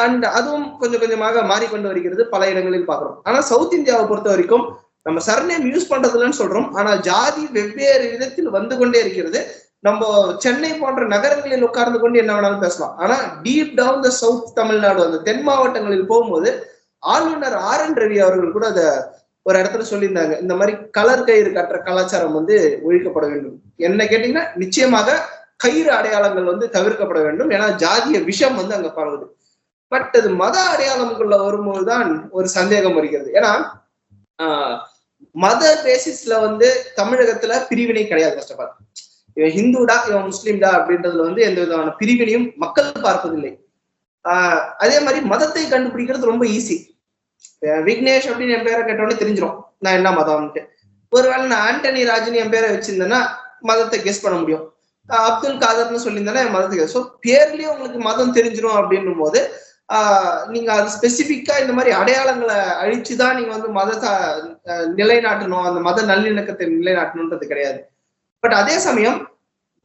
அண்ட் அதுவும் கொஞ்சம் கொஞ்சமாக மாறிக்கொண்டு வருகிறது பல இடங்களில் பாக்குறோம் ஆனா சவுத் இந்தியாவை பொறுத்த வரைக்கும் நம்ம சர்நேம் யூஸ் பண்றதுலன்னு சொல்றோம். ஆனா ஜாதி வெவ்வேறு விதத்தில் வந்து கொண்டே இருக்கிறது. நம்ம சென்னை போன்ற நகரங்களில் உட்கார்ந்து கொண்டு என்ன வேணாலும் பேசலாம். ஆனா deep down the south Tamil Nadu அந்த தென் மாவட்டங்களில் போகும்போது ஆளுநர் ஆர் என் ரவி அவர்கள் கூட அதை ஒரு இடத்துல சொல்லியிருந்தாங்க. இந்த மாதிரி கலர் கயிறு கட்டுற கலாச்சாரம் வந்து ஒழிக்கப்பட வேண்டும். என்ன கேட்டீங்கன்னா நிச்சயமாக கயிறு அடையாளங்கள் வந்து தவிர்க்கப்பட வேண்டும். ஏன்னா ஜாதிய விஷம் வந்து அங்க பரவுது. பட் அது மத அடையாளம்குள்ள வரும்போதுதான் ஒரு சந்தேகம் வருகிறது. ஏன்னா ஆஹ், மத பேசிஸ்ல வந்து தமிழகத்துல பிரிவினை கிடையாது கஷ்டப்பாடு இவன் ஹிந்துடா இவன் முஸ்லீம்டா அப்படின்றதுல வந்து எந்த விதமான பிரிவினையும் மக்கள் பார்ப்பதில்லை. ஆஹ் அதே மாதிரி மதத்தை கண்டுபிடிக்கிறது ரொம்ப ஈஸி விக்னேஷ் அப்படின்னு என் பேரை கேட்டோடனே தெரிஞ்சிடும் நான் என்ன மதம்ட்டு ஒருவேளை நான் ஆண்டனி ராஜுன்னு என் பேரை வச்சிருந்தேன்னா மதத்தை கெஸ் பண்ண முடியும். அப்துல் காதர்னு சொல்லியிருந்தேன்னா என் மதத்தை ஸோ பேர்லயே உங்களுக்கு மதம் தெரிஞ்சிடும் அப்படின்னும் போது ஆஹ் நீங்க அது ஸ்பெசிபிக்கா இந்த மாதிரி அடையாளங்களை அழிச்சுதான் நீங்க வந்து மதத்தை நிலைநாட்டணும். அந்த மத நல்லிணக்கத்தை நிலைநாட்டணும்ன்றது கிடையாது. பட் அதே சமயம்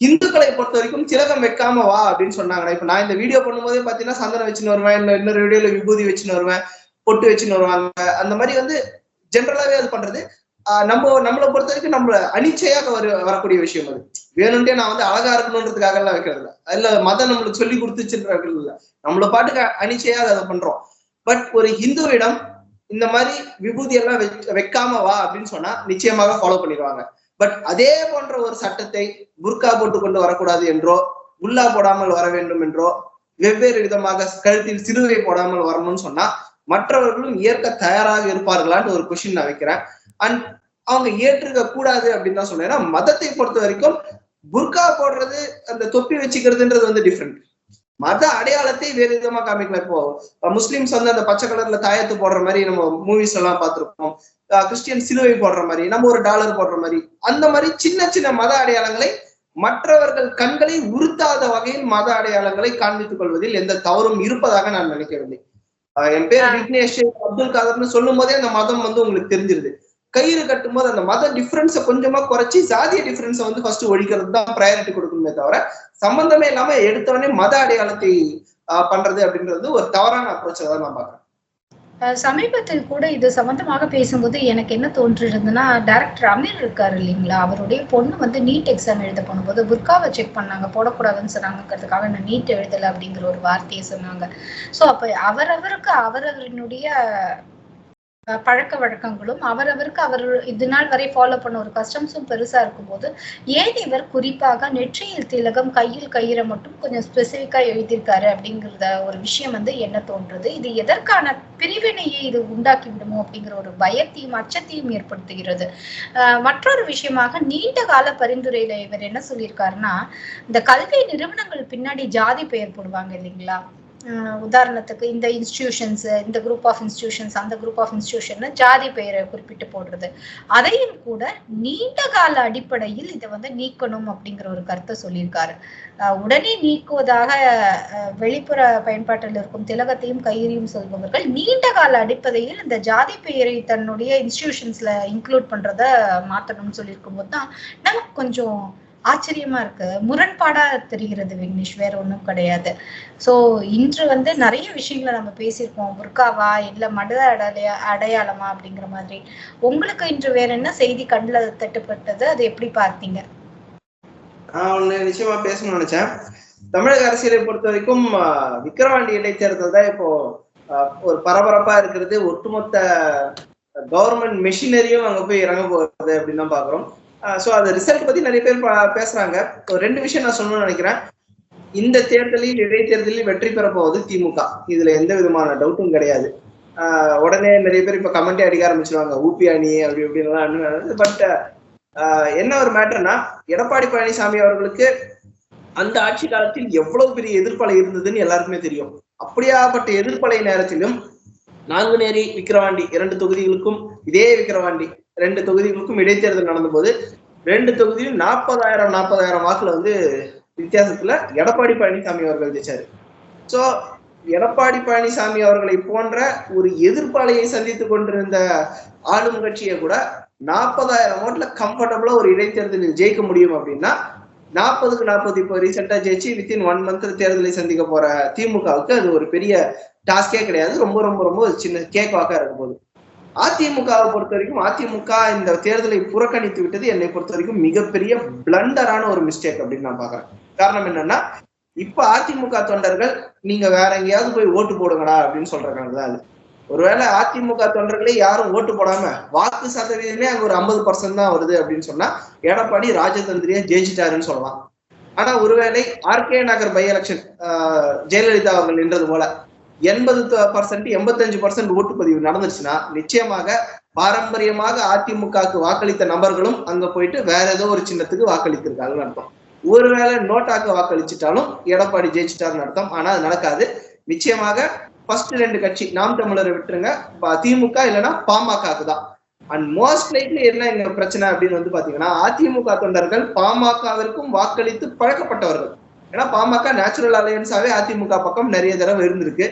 இந்துக்களை பொறுத்த வரைக்கும் திலகம் வைக்காம வா அப்படின்னு சொன்னாங்க இப்ப நான் இந்த வீடியோ பண்ணும்போதே பாத்தீங்கன்னா சந்தனம் வச்சுன்னு வருவேன் இல்ல இன்னொரு வீடியோல விபூதி வச்சுன்னு வருவேன். பொட்டு வச்சுன்னு வருவாங்க. அந்த மாதிரி வந்து ஜென்ரலாவே அது பண்றது. நம்ம நம்மளை பொறுத்த வரைக்கும் நம்மள அனிச்சையாக வர வரக்கூடிய விஷயம் அது. வேணும்ட்டே நான் வந்து அழகா இருக்கணுன்றதுக்காக எல்லாம் வைக்கிறது இல்ல அதுல மதம் நம்மளுக்கு சொல்லி கொடுத்துச்சுன்றது இல்ல. நம்மள பாட்டுக்கு அனிச்சையா அதை பண்றோம். பட் ஒரு ஹிந்துவிடம் இந்த மாதிரி விபூதி எல்லாம் வைக்காம வா அப்படின்னு சொன்னா நிச்சயமாக ஃபாலோ பண்ணிடுவாங்க. பட் அதே போன்ற ஒரு சட்டத்தை புர்கா போட்டு கொண்டு வரக்கூடாது என்றோ உள்ளா போடாமல் வர வேண்டும் என்றோ வெவ்வேறு விதமாக கழுத்தில் சிறுவை போடாமல் வரணும்னு சொன்னா மற்றவர்களும் ஏற்க தயாராக இருப்பார்களான்னு ஒரு கொஷின் நான் வைக்கிறேன். அண்ட் அவங்க ஏற்றுக்க கூடாது அப்படின்னு தான் சொன்னேன் மதத்தை பொறுத்த வரைக்கும் புர்கா போடுறது அந்த தொப்பி வச்சுக்கிறதுன்றது வந்து டிஃப்ரெண்ட் மத அடையாளத்தை வேறு விதமா காமிக்கலாம். இப்போ முஸ்லிம்ஸ் வந்து அந்த பச்சை கலர்ல தாயத்து போடுற மாதிரி நம்ம மூவிஸ் எல்லாம் பார்த்திருப்போம். கிறிஸ்டியன் சிலுவை போடுற மாதிரி நம்ம ஒரு டாலர் போடுற மாதிரி. அந்த மாதிரி சின்ன சின்ன மத அடையாளங்களை மற்றவர்கள் கண்களை உறுத்தாத வகையில் மத அடையாளங்களை காண்பித்துக் கொள்வதில் எந்த தவறும் இருப்பதாக நான் நினைக்கவில்லை. என் பேர் விக்னேஷ் அப்துல் காதர்னு சொல்லும் போதே அந்த மதம் வந்து உங்களுக்கு தெரிஞ்சிருது. கயிறு கட்டும்போது அந்த மத டிஃபரன்ஸை கொஞ்சமா குறைச்சி சாதிய டிஃபரன்ஸை வந்து ஃபர்ஸ்ட் ஒழிக்கிறது தான் ப்ரையாரிட்டி கொடுக்கணுமே தவிர சம்பந்தமே இல்லாம எடுத்தவொடனே மத அடையாளத்தை பண்றது அப்படின்றது ஒரு தவறான அப்ரோச்சை தான் நான் பாக்குறேன் சமீபத்தில் கூட இது சம்பந்தமாக பேசும்போது எனக்கு என்ன தோன்றிருந்ததுன்னா டேரக்டர் அமீர் இருக்காரு இல்லைங்களா? அவருடைய பொண்ணு வந்து நீட் எக்ஸாம் எழுத போகும்போது புர்காவை செக் பண்ணாங்க. போடக்கூடாதுன்னு சொன்னாங்கிறதுக்காக நான் நீட் எழுதலை அப்படிங்கிற ஒரு வார்த்தையை சொன்னாங்க. ஸோ அப்போ அவரவருக்கு அவரவரினுடைய பழக்க வழக்கங்களும் அவரவருக்கு அவர் இது நாள் வரை ஃபாலோ பண்ண ஒரு கஸ்டம்ஸும் பெருசா இருக்கும்போது ஏன் இவர் குறிப்பாக நெற்றியில் திலகம் கையில் கயிறை மட்டும் கொஞ்சம் ஸ்பெசிஃபிக்கா எழுதியிருக்காரு அப்படிங்கிறத ஒரு விஷயம் வந்து என்ன தோன்றுது? இது எதற்கான பிரிவினையை இது உண்டாக்கி விடுமோ அப்படிங்கிற ஒரு பயத்தையும் அச்சத்தையும் ஏற்படுத்துகிறது. மற்றொரு விஷயமாக நீண்ட கால பரிந்துரையில இவர் என்ன சொல்லியிருக்காருன்னா இந்த கல்வி நிறுவனங்கள் பின்னாடி ஜாதி பெயர் போடுவாங்க இல்லைங்களா? உதாரணத்துக்கு இந்த இன்ஸ்டிடியூஷன்ஸ் இந்த குரூப் ஆஃப் இன்ஸ்டிடியூஷன்ஸ் அந்த குரூப் ஆஃப் இன்ஸ்டிடியூஷன் ஜாதி பெயரை குறிப்பிட்டு போடுறது. அதையும் கூட நீண்ட கால அடிப்படையில் இதை வந்து நீக்கணும் அப்படிங்கிற ஒரு கருத்தை சொல்லியிருக்காரு. உடனே நீக்குவதாக வெளிப்புற பயன்பாட்டில் இருக்கும் திலகத்தையும் கயிறையும் சொல்பவர்கள் நீண்ட கால அடிப்படையில் இந்த ஜாதி பெயரை தன்னுடைய இன்ஸ்டிடியூஷன்ஸ்ல இன்க்ளூட் பண்றத மாத்தணும்னு சொல்லியிருக்கும் போது தான் நமக்கு கொஞ்சம் ஆச்சரியமா இருக்கு. முரண்பாடா தெரிகிறது விக்னேஷ் வேற ஒண்ணும் கிடையாது. சோ இன்று வந்து நிறைய விஷயங்களை நம்ம பேசியிருக்கோம் புர்காவா இல்ல மனித அடைய அடையாளமா அப்படிங்கிற மாதிரி. உங்களுக்கு இன்று வேற என்ன செய்தி கண்ணுல தட்டுப்பட்டது? அது எப்படி பார்த்தீங்க? நான் ஒண்ணு நிச்சயமா பேசணும்னு நினைச்சேன். தமிழக அரசியலை பொறுத்த வரைக்கும் விக்கிரவாண்டி இடைத்தேர்தல் தான் இப்போ ஒரு பரபரப்பா இருக்கிறது. ஒட்டுமொத்த கவர்மெண்ட் மெஷினரியும் அங்க போய் இறங்க போகிறது அப்படின்னு தான் பாக்குறோம் ஸோ அந்த ரிசல்ட் பத்தி நிறைய பேர் பா- பேசுறாங்க. ஒரு ரெண்டு விஷயம் நான் சொல்லணும்னு நினைக்கிறேன். இந்த தேர்தலில் இடைத்தேர்தலில் வெற்றி பெற போவது திமுக. இதுல எந்த விதமான டவுட்டும் கிடையாது. ஆஹ், உடனே நிறைய பேர் இப்ப கமெண்டே அடிக்க ஆரம்பிச்சிருவாங்க. ஊபி அணி அப்படி இப்படின்லாம் பட் என்ன ஒரு மேட்டர்னா எடப்பாடி பழனிசாமி அவர்களுக்கு அந்த ஆட்சி காலத்தில் எவ்வளவு பெரிய எதிர்ப்பலை இருந்ததுன்னு எல்லாருக்குமே தெரியும். அப்படியாப்பட்ட எதிர்ப்பலை நேரத்திலும் நாங்குநேரி விக்கிரவாண்டி இரண்டு தொகுதிகளுக்கும் இதே விக்கிரவாண்டி ரெண்டு தொகுதிகளுக்கும் இடைத்தேர்தல் நடந்தபோது ரெண்டு தொகுதியும் நாற்பதாயிரம் நாற்பதாயிரம் வாக்குல வந்து வித்தியாசத்துல எடப்பாடி பழனிசாமி அவர்கள் ஜெயிச்சாரு. சோ எடப்பாடி பழனிசாமி அவர்களை போன்ற ஒரு எதிர்ப்பாளையை சந்தித்துக் கொண்டிருந்த ஆளும் கட்சியை கூட நாற்பதாயிரம் ஓட்டுல கம்ஃபர்டபுளா ஒரு இடைத்தேர்தலில் ஜெயிக்க முடியும் அப்படின்னா நாற்பதுக்கு நாற்பது இப்போ ரீசெண்டா ஜெயிச்சு வித்தின் ஒன் மந்த் தேர்தலை சந்திக்க போற திமுகவுக்கு அது ஒரு பெரிய டாஸ்கே கிடையாது. ரொம்ப ரொம்ப ரொம்ப சின்ன கேக் வாக்கா இருக்கும் போது. அதிமுகவை பொறுத்த வரைக்கும் அதிமுக இந்த தேர்தலை புறக்கணித்து விட்டது என்னை பொறுத்த வரைக்கும் மிகப்பெரிய பிளண்டரான ஒரு மிஸ்டேக் அப்படின்னு நான் பாக்குறேன் காரணம் என்னன்னா இப்ப அதிமுக தொண்டர்கள் நீங்க வேற எங்கேயாவது போய் ஓட்டு போடுங்கடா அப்படின்னு சொல்றாங்க அது. ஒருவேளை அதிமுக தொண்டர்களே யாரும் ஓட்டு போடாம வாக்கு சதவீதமே அங்க ஒரு ஐம்பது பர்சன்ட் தான் வருது அப்படின்னு சொன்னா எடப்பாடி ராஜதந்திரியா ஜெயிச்சிட்டாருன்னு சொல்லலாம். ஆனா ஒருவேளை RK Nagar by election Jayalalithaa அவர்கள் நின்றது போல எண்பது பர்சன்ட் எண்பத்தஞ்சு பர்சன்ட் ஓட்டுப்பதிவு நடந்துச்சுன்னா நிச்சயமாக பாரம்பரியமாக அதிமுகவுக்கு வாக்களித்த நபர்களும் அங்க போயிட்டு வேற ஏதோ ஒரு சின்னத்துக்கு வாக்களித்திருக்காங்கன்னு அர்த்தம். ஒருவேளை நோட்டாக்கு வாக்களிச்சிட்டாலும் எடப்பாடி ஜெயிச்சிட்டாருன்னு அர்த்தம். ஆனா அது நடக்காது. நிச்சயமாக ஃபர்ஸ்ட் ரெண்டு கட்சி நாம் தமிழரை விட்டுருங்க. திமுக இல்லைன்னா பாமகக்கு தான். அண்ட் மோஸ்ட் லைக்லி என்ன எங்க பிரச்சனை அப்படின்னு வந்து பாத்தீங்கன்னா அதிமுக தொண்டர்கள் பாமகவிற்கும் வாக்களித்து பழக்கப்பட்டவர்கள். ஏன்னா பாமக நேச்சுரல் அலையன்ஸாவே அதிமுக பக்கம் நிறைய தடவை இருந்திருக்கு.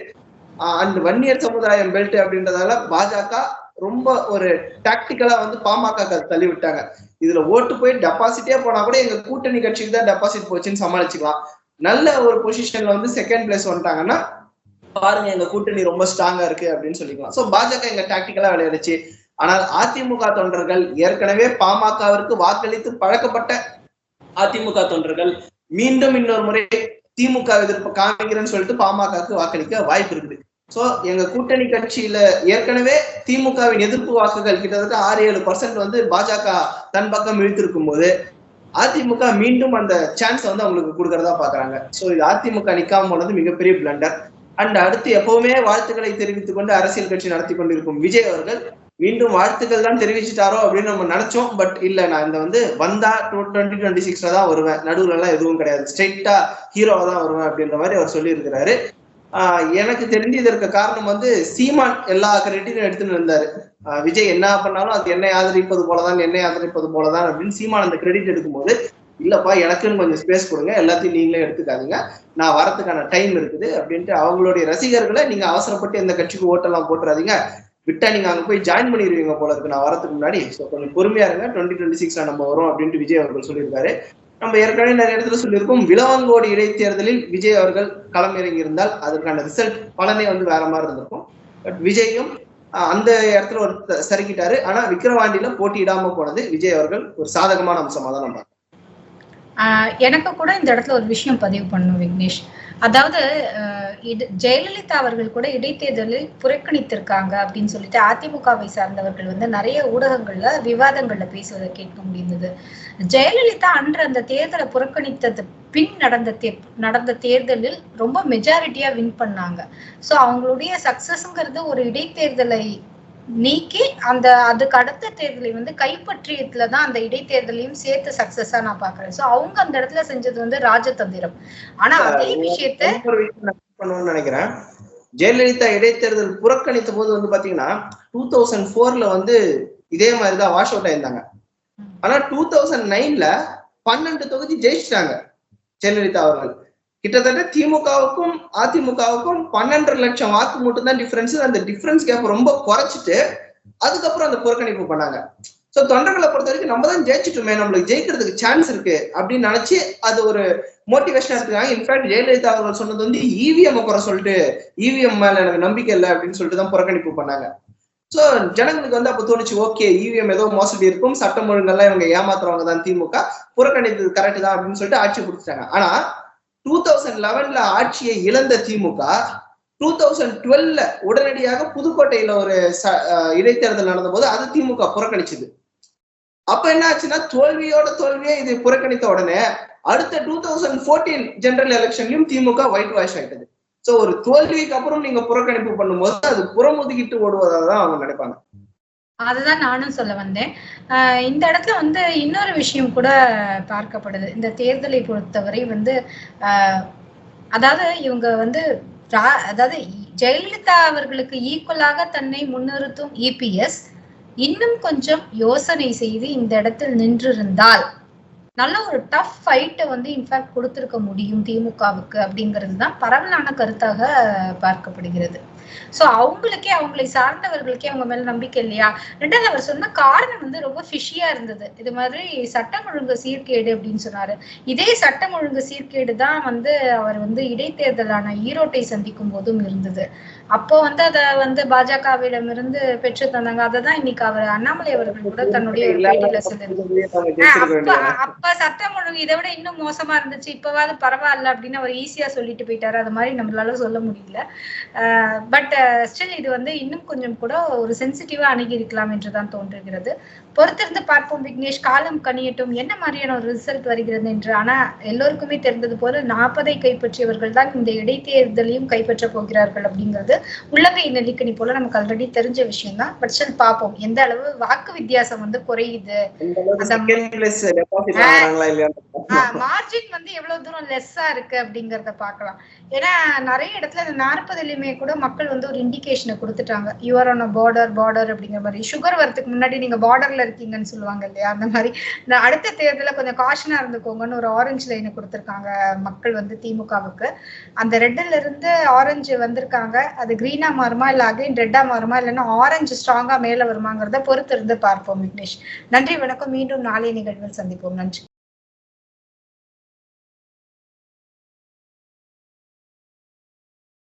அண்ட் வன்னியர் சமுதாயம் பெல்ட் அப்படின்றதால பாஜக ரொம்ப ஒரு டாக்டிக்கலா வந்து பாமக தள்ளி விட்டாங்க இதுல ஓட்டு போய் டெபாசிட்டே போனா கூட எங்க கூட்டணி கட்சிக்கு தான் டெபாசிட் போச்சுன்னு சமாளிச்சுக்கலாம். நல்ல ஒரு பொசிஷன்ல வந்து செகண்ட் பிளேஸ் வந்துட்டாங்கன்னா பாருங்க எங்க கூட்டணி ரொம்ப ஸ்ட்ராங்கா இருக்கு அப்படின்னு சொல்லிக்கலாம். சோ பாஜக எங்க டாக்டிக்கலா விளையாடுச்சு. ஆனால் அதிமுக தொண்டர்கள் ஏற்கனவே பாமகவிற்கு வாக்களித்து பழக்கப்பட்ட அதிமுக தொண்டர்கள் மீண்டும் இன்னொரு முறை திமுக எதிர்ப்பு காமிக்கிறேன்னு சொல்லிட்டு பாமகக்கு வாக்களிக்க வாய்ப்பு இருக்குது. சோ எங்க கூட்டணி கட்சியில ஏற்கனவே திமுகவின் எதிர்ப்பு வாக்குகள் கிட்டத்தட்ட ஆறு ஏழு பர்சன்ட் வந்து பாஜக தன் பக்கம் இழுத்திருக்கும் போது அதிமுக மீண்டும் அந்த சான்ஸ் வந்து அவங்களுக்கு கொடுக்கறதா பாக்குறாங்க சோ இது அதிமுக நிக்காம போனது மிகப்பெரிய பிளண்டர் அண்ட் அடுத்து எப்பவுமே வாழ்த்துக்களை தெரிவித்துக் கொண்டு அரசியல் கட்சி நடத்தி கொண்டிருக்கும் விஜய் அவர்கள் மீண்டும் வாழ்த்துக்கள் தான் தெரிவிச்சிட்டாரோ அப்படின்னு நம்ம நினைச்சோம். பட் இல்ல நான் இந்த வந்து வந்தா டுவெண்ட்டி டுவெண்ட்டி சிக்ஸ்ல தான் வருவேன். நடுவுல எல்லாம் எதுவும் கிடையாது. ஸ்ட்ரெயிட்டா ஹீரோவா தான் வருவேன் அப்படின்ற மாதிரி அவர் சொல்லியிருக்கிறாரு. எனக்கு தெரிஞ்சு இதற்கு காரணம் வந்து சீமான் எல்லா கிரெடிட்டும் எடுத்துன்னு இருந்தாரு. விஜய் என்ன பண்ணாலும் அது என்னை ஆதரிப்பது போலதான் என்னை ஆதரிப்பது போலதான் அப்படின்னு சீமான் அந்த கிரெடிட் எடுக்கும்போது இல்லப்பா எனக்குன்னு கொஞ்சம் ஸ்பேஸ் கொடுங்க. எல்லாத்தையும் நீங்களே எடுத்துக்காதீங்க. நான் வரத்துக்கான டைம் இருக்குது அப்படின்ட்டு அவங்களுடைய ரசிகர்களை நீங்க அவசரப்பட்டு எந்த கட்சிக்கு ஓட்டெல்லாம் போட்டுறாதீங்க. விட்டா நீங்க அங்க போய் ஜாயின் பண்ணிடுவீங்க போல இருக்கு. நான் வரதுக்கு முன்னாடி. ஸோ கொஞ்சம் பொறுமையா இருங்க. டுவெண்ட்டி டுவெண்ட்டி சிக்ஸ்ல நம்ம வரும் அப்படின்ட்டு விஜய் அவர்கள் சொல்லியிருக்காரு. நம்ம ஏற்கனவே நிறைய இடத்துல சொல்லியிருக்கோம். விலவங்கோடு இடைத்தேர்தலில் விஜய் அவர்கள் களம் இறங்கி இருந்தால் அதற்கான ரிசல்ட் பலனே வந்து வேற மாதிரி இருந்திருக்கும். பட் விஜயும் ஆஹ், அந்த இடத்துல ஒரு சறுக்கிட்டாரு. ஆனா விக்கிரவாண்டியில போட்டியிடாம போனது விஜய் அவர்கள் ஒரு சாதகமான அம்சமா தான் நம்ம ஆஹ் எனக்கு கூட இந்த இடத்துல ஒரு விஷயம் பதிவு பண்ணும் விக்னேஷ். அதாவது ஜெயலலிதா அவர்கள் கூட இடைத்தேர்தலில் புறக்கணித்திருக்காங்க அப்படின்னு சொல்லிட்டு அதிமுகவை சார்ந்தவர்கள் வந்து நிறைய ஊடகங்கள்ல விவாதங்கள்ல பேசுவதை கேட்க முடிந்தது. ஜெயலலிதா அன்று அந்த தேர்தலை புறக்கணித்தது பின் நடந்த தே நடந்த தேர்தலில் ரொம்ப மெஜாரிட்டியா வின் பண்ணாங்க. சோ அவங்களுடைய சக்சஸ்ங்கிறது ஒரு இடைத்தேர்தலை நீக்கி அந்த அதுக்கு அடுத்த தேர்தலை வந்து கைப்பற்றியதுல தான் அந்த இடைத்தேர்தலையும் சேர்த்து சக்சஸா நான் பாக்குறேன் சோ அவங்க அந்த இடத்துல செஞ்சது வந்து ராஜதந்திரம். ஆனா அதே விஷயத்த நினைக்கிறேன். ஜெயலலிதா இடைத்தேர்தல் புறக்கணித்த போது வந்து பாத்தீங்கன்னா டூ தௌசண்ட் போர்ல வந்து இதே மாதிரிதான் வாஷ் அவுட் ஆயிருந்தாங்க. ஆனா டூ தௌசண்ட் நைன்ல பன்னெண்டு தொகுதி ஜெயிச்சிட்டாங்க ஜெயலலிதா அவர்கள். கிட்டத்தட்ட திமுகவுக்கும் அதிமுகவுக்கும் பன்னெண்டு லட்சம் வாக்கு மட்டும் தான் டிஃபரன்ஸ் அந்த டிஃபரன்ஸ் கேப் ரொம்ப குறைச்சிட்டு அதுக்கப்புறம் அந்த புறக்கணிப்பு பண்ணாங்க. ஸோ தொண்டர்களை பொறுத்த வரைக்கும் நம்ம தான் ஜெயிச்சிட்டோமே நம்மளுக்கு ஜெயிக்கிறதுக்கு சான்ஸ் இருக்கு அப்படின்னு நினைச்சு அது ஒரு மோட்டிவேஷனா இருக்காங்க இன்ஃபேக்ட் ஜெயலலிதா அவர்கள் சொன்னது வந்து இவிஎம் குறை சொல்லிட்டு இவிஎம் மேல எனக்கு நம்பிக்கை இல்லை அப்படின்னு சொல்லிட்டு தான் புறக்கணிப்பு பண்ணாங்க. ஸோ ஜனங்களுக்கு வந்து அப்ப தோணுச்சு ஓகே இவிஎம் ஏதோ மோசடி இருக்கும் சட்டம் ஒழுங்கெல்லாம் இவங்க ஏமாத்துறவங்க தான் திமுக புறக்கணித்தது கரெக்ட் தான் அப்படின்னு சொல்லிட்டு ஆட்சி கொடுத்துட்டாங்க. ஆனா டூ தௌசண்ட் லெவன்ல ஆட்சியை இழந்த திமுக டூ தௌசண்ட் டுவெல்ல உடனடியாக புதுக்கோட்டையில ஒரு இடைத்தேர்தல் நடந்த போது அது திமுக புறக்கணிச்சது. அப்ப என்ன ஆச்சுன்னா தோல்வியோட தோல்வியே இது புறக்கணித்த உடனே அடுத்த டூ தௌசண்ட் ஃபோர்டீன் ஜெனரல் எலெக்ஷன்லயும் திமுக ஒயிட் வாஷ் ஆயிட்டது. சோ ஒரு தோல்விக்கு அப்புறம் நீங்க புறக்கணிப்பு பண்ணும்போது அது புறமுதுகிட்டு ஓடுவதாக தான் அவங்க நினைப்பாங்க. அதுதான் நானும் சொல்ல வந்தேன். ஆஹ் இந்த இடத்துல வந்து இன்னொரு விஷயம் கூட பார்க்கப்படுது. இந்த தேர்தலை பொறுத்தவரை வந்து ஆஹ் அதாவது இவங்க வந்து அதாவது ஜெயலலிதா அவர்களுக்கு ஈக்குவலாக தன்னை முன்னிறுத்தும் இபிஎஸ் இன்னும் கொஞ்சம் யோசனை செய்து இந்த இடத்தில் நின்றிருந்தால் நல்ல ஒரு டஃப் ஃபைட்டை வந்து இன்ஃபேக்ட் கொடுத்திருக்க முடியும் திமுகவுக்கு அப்படிங்கிறது தான் பரவலான கருத்தாக பார்க்கப்படுகிறது. சோ அவங்களுக்கே அவங்களை சார்ந்தவர்களுக்கே அவங்க மேல நம்பிக்கை இல்லையா? ரெண்டாவது அவர் சொன்ன காரணம் வந்து ரொம்ப ஃபிஷியா இருந்தது. இது மாதிரி சட்டம் ஒழுங்கு சீர்கேடு அப்படின்னு சொன்னாரு. இதே சட்டம் ஒழுங்கு சீர்கேடு தான் வந்து அவர் வந்து இடைத்தேர்தலான ஈரோட்டை சந்திக்கும் போதும் இருந்தது. அப்போ வந்து அத வந்து பாஜகவிடம் இருந்து பெற்று தந்தாங்க. அதை தான் இன்னைக்கு அவர் அண்ணாமலை அவர்கள் கூட தன்னுடைய ஒரு பேட்டியில ஜெயிச்சிருக்க அப்ப சட்டம் ஒழுங்கு இதை விட இன்னும் மோசமா இருந்துச்சு. இப்பவாவது பரவாயில்ல அப்படின்னு அவர் ஈஸியா சொல்லிட்டு போயிட்டாரு. அது மாதிரி நம்மளால சொல்ல முடியல. பட் ஸ்டில் இது வந்து இன்னும் கொஞ்சம் கூட ஒரு சென்சிட்டிவா அணுகி இருக்கலாம் என்றுதான் தோன்றுகிறது. பொறுத்திருந்து பார்ப்போம் விக்னேஷ். காலம் கனியட்டும். என்ன மாதிரியான ஒரு ரிசல்ட் வருகிறது என்று? ஆனா எல்லோருக்குமே தெரிந்தது போல நாற்பதை கைப்பற்றியவர்கள் தான் இந்த இடைத்தேர்தலையும் கைப்பற்ற போகிறார்கள் அப்படிங்கிறது உள்ளங்கை நெல்லிக்கனி போல நமக்கு ஆல்ரெடி தெரிஞ்ச விஷயம் தான் பட் ஸ்டில் பார்ப்போம். எந்த அளவு வாக்கு வித்தியாசம் வந்து குறையுது? மார்ஜின் வந்து எவ்வளவு தூரம் லெஸ்ஸா இருக்கு அப்படிங்கறத பார்க்கலாம். ஏன்னா நிறைய இடத்துல இந்த நாற்பதுலயுமே கூட மக்கள் வந்து ஒரு இண்டிகேஷனை கொடுத்துட்டாங்க. யூஆர் ஆன் பார்டர் பார்டர் அப்படிங்கிற மாதிரி. சுகர் வரதுக்கு முன்னாடி நீங்க பார்டர்ல இருக்கீங்கன்னு சொல்லுவாங்க இல்லையா? அந்த மாதிரி. அடுத்த தேர்தல கொஞ்சம் காஷனா இருந்துக்கோங்கன்னு ஒரு ஆரஞ்சு லைனை கொடுத்துருக்காங்க மக்கள் வந்து திமுகவுக்கு. அந்த ரெட்ல இருந்து ஆரஞ்சு வந்திருக்காங்க. அது கிரீனா மாறுமா இல்ல அகைன் ரெட்டா மாறுமா? இல்லைன்னா ஆரஞ்சு ஸ்ட்ராங்கா மேல வருமாங்கிறத பொறுத்து இருந்து பார்ப்போம் விக்னேஷ். நன்றி வணக்கம். மீண்டும் நாளைய நிகழ்வில் சந்திப்போம். நன்றி.